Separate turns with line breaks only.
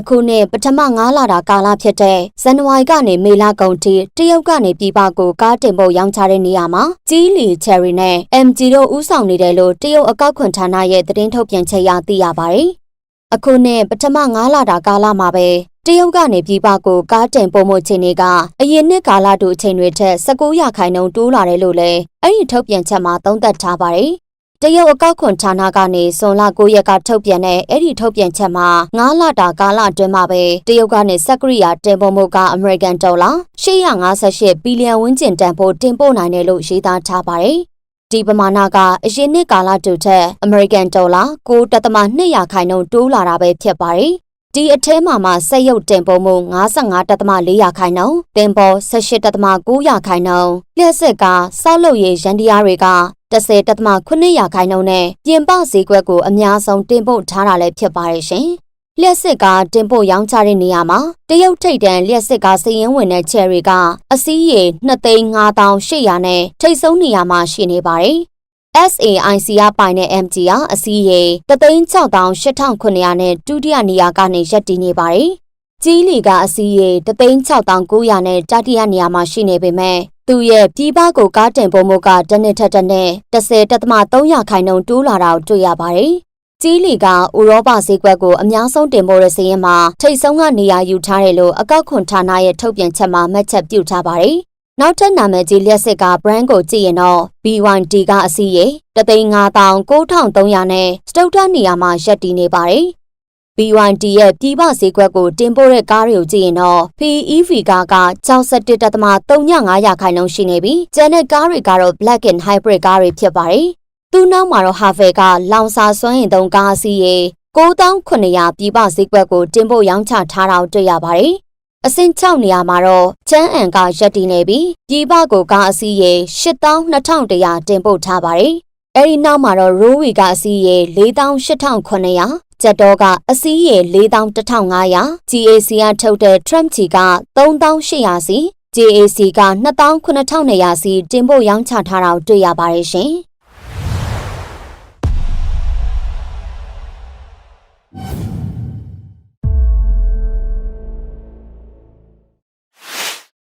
အခုနှစ်ပထမ9လတာကာလဖြစ်တဲ့ဇန်နဝါရီကနေမေလကုန်ထိတရုတ်ကနေပြည်ပကိုကားတင်ဖို့ရောင်းချတဲ့နေရာမှာကြီးလီချယ်ရီနဲ့ MG တို့ဦးဆောင်နေတယ်လို့တရုတ်အကောက်ခွန်ဌာနရဲ့သတင်းထုတ်ပြန်ချက်အရသိရပါတယ်။အခုနှစ်ပထမ9လတာကာလမှာပဲတရုတ်ကနေပြည်ပကိုကားတင်ပို့မှုချိန်တွေကအရင်နှစ်ကာလတူအချိန်တွေထက်19ရာခိုင်နှုန်းတိုးလာတယ်လို့လည်းအဲ့ဒီထုတ်ပြန်ချက်မှာသုံးသပ်ထားပါတယ်။ တရုတ်အကောက်ခွန်ဌာနကနေဇွန်လ9ရက်ကထုတ်ပြန်တဲ့အဲ့ဒီထုတ်ပြန်ချက်မှာ9လတာကာလအတွင်းမှာပဲတရုတ်ကနေစက်ကရိယာတင်ပို့မှုကအမေရိကန်ဒေါ်လာ858ဘီလီယံဝန်းကျင်တန်ဖို့တင်ပို့နိုင်တယ်လို့ရေးသားထားပါတယ်။ဒီပမာဏကအရင်နှစ်ကာလတူထက်အမေရိကန်ဒေါ်လာ9.2ရာခိုင်နှုန်းတိုးလာတာပဲဖြစ်ပါတယ်။ ဒီအထဲမှာမှစက်ရုပ်တင်ပို့မှု55.4ရာခိုင်နှုန်းတင်ပေါ်18.9ရာခိုင်နှုန်းလျှက်စစ်ကစောက်လုပ်ရေးရန်တရားတွေက10.9ရာခိုင်နှုန်းနဲ့ပြင်ပဈေးကွက်ကိုအများဆုံးတင်ပို့ထားတာလည်းဖြစ်ပါတယ်ရှင်။လျှက်စစ်ကတင်ပို့ရောင်းချတဲ့နေရာမှာတရုတ်ထိပ်တန်းလျှက်စစ်ကစည်ရင်းဝင်တဲ့ချယ်ရီကအစီးရေ2,5800နဲ့ထိပ်ဆုံးနေရာမှာရှိနေပါတယ်။ SAIC ကပိုင်တဲ့ MG ကအစီးရေ3,68,900နဲ့ဒုတိယနေရာကနေရပ်တည်နေပါတယ်။ကြီးလီကအစီးရေ3,6900နဲ့တတိယနေရာမှာရှိနေပေမဲ့သူ့ရဲ့ပြည်ပကိုကားတင်ပို့မှုကတစ်နှစ်ထက်တစ်နှစ်10.3ရာခိုင်နှုန်းတိုးလာတာကိုတွေ့ရပါတယ်။ကြီးလီကဥရောပဈေးကွက်ကိုအများဆုံးတင်ပို့တဲ့စည်ရင်မှာထိတ်ဆုံးကနေရာယူထားတယ်လို့အကောက်ခွန်ဌာနရဲ့ထုတ်ပြန်ချက်မှာမှတ်ချက်ပြုထားပါတယ်။ နောက်ထပ်နာမည်ကြီးလျှက်စစ်က brand ကိုကြည့်ရင်တော့ B1D ကအစီးရေ3,9300နဲ့စတုတ္ထနေရာမှာရပ်တည်နေပါတယ်။ B1D ရဲ့ပြည်ပဈေးကွက်ကိုတင်ပို့တဲ့ကားတွေကိုကြည့်ရင်တော့ PEV ကားက61.35ရာခိုင်နှုန်းရှိနေပြီးကျန်တဲ့ကားတွေကတော့ Black and Hybrid ကားတွေဖြစ်ပါတယ်။သူ့နောက်မှာတော့ Harvey ကလောင်စာစွမ်းအင်သုံးကားအစီးရေ9900ပြည်ပဈေးကွက်ကိုတင်ပို့ရောင်းချထားတာကိုတွေ့ရပါတယ်။ အဆင့်6နေရာမှာတော့ချမ်းအန်ကရပ်တည်နေပြီးပြည်ပကိုကားအစီးရေ82,100တင်ပို့ထားပါတယ်။အဲဒီနောက်မှာတော့ Rowi ကအစီးရေ48,900ကျက်တော့ကအစီးရေ41,500 GAC ကထုတ်တဲ့ Trump ချီက3800စီ JAC က29,200စီတင်ပို့ရောင်းချထားတာကိုတွေ့ရပါတယ်ရှင်။